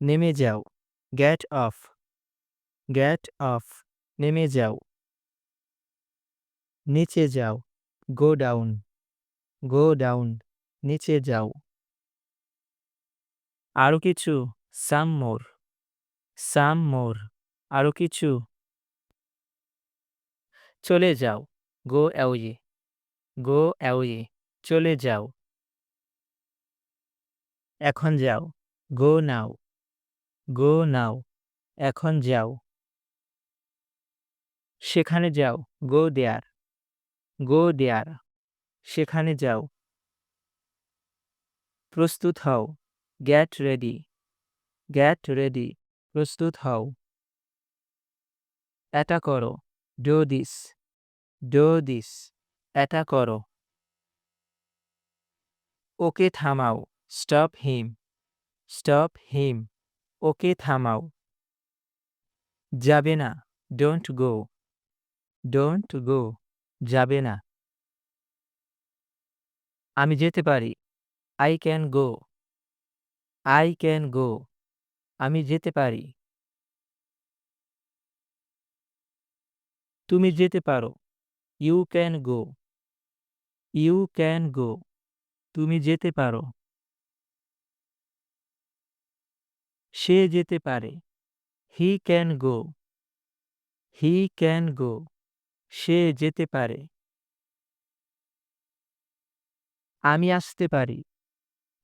নেমে যাও। গ্যাট of গ্যাট of নেমে যাও। নিচে যাও। গো ডাউন গো ডাউন নিচে যাও। আরও কিছু। সাম মোর সাম মোর আরও কিছু। চলে যাও। গো অ্যাওয়ে গো অ্যাওয়ে চলে যাও। এখন যাও। গো নাও গো নাও, এখন যাও। সেখানে যাও, গো দেয়ার গো দেয়ার, সেখানে যাও। প্রস্তুত হও, গ্যাট রেডি গ্যাট রেডি, প্রস্তুত হও। এটা করো, ডো দিস ডো দিস, এটা করো। ওকে থামাও, স্টপ হিম স্টপ হিম। ওকে থামাও। যাবে না ডোন্ট গো ডোন্ট গো যাবে না। আমি যেতে পারি। I can go I can go আমি যেতে পারি। তুমি যেতে পারো। You can go you can go তুমি যেতে পারো। সে যেতে পারে। He can go he can go সে যেতে পারে। আমি আসতে পারি।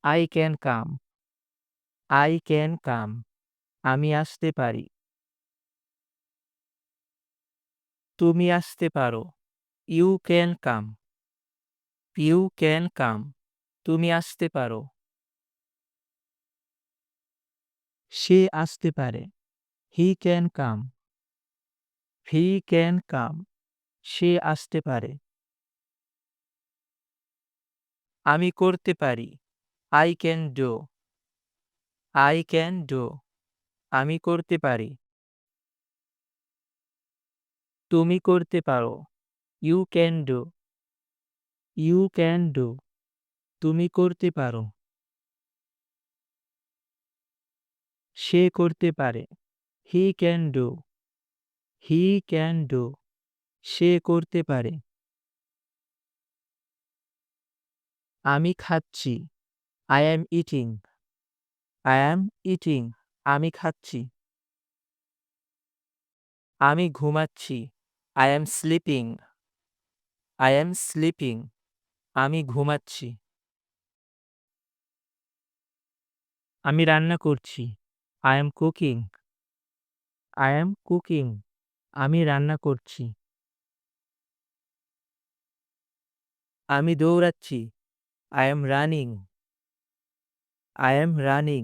I can come I can come আমি আসতে পারি। তুমি আসতে পারো। You can come you can come তুমি আসতে পারো। সে আসতে পারে। He can come. He can come. সে আসতে পারে। আমি করতে পারি। I can do. I can do. আমি করতে পারি। তুমি করতে পারো। You can do. You can do. তুমি করতে পারো। সে করতে পারে। He can do. He can do. সে করতে পারে। আমি খাচ্ছি। I am eating. I am eating. আমি খাচ্ছি। আমি ঘুমাচ্ছি। I am sleeping. I am sleeping. আমি ঘুমাচ্ছি। আমি রান্না করছি। I am cooking I am cooking আমি রান্না করছি। আমি দৌড়াচ্ছি। I am running I am running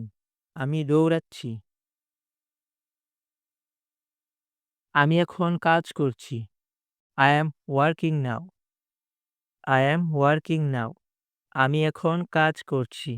আমি দৌড়াচ্ছি। আমি এখন কাজ করছি। I am working now I am working now আমি এখন কাজ করছি।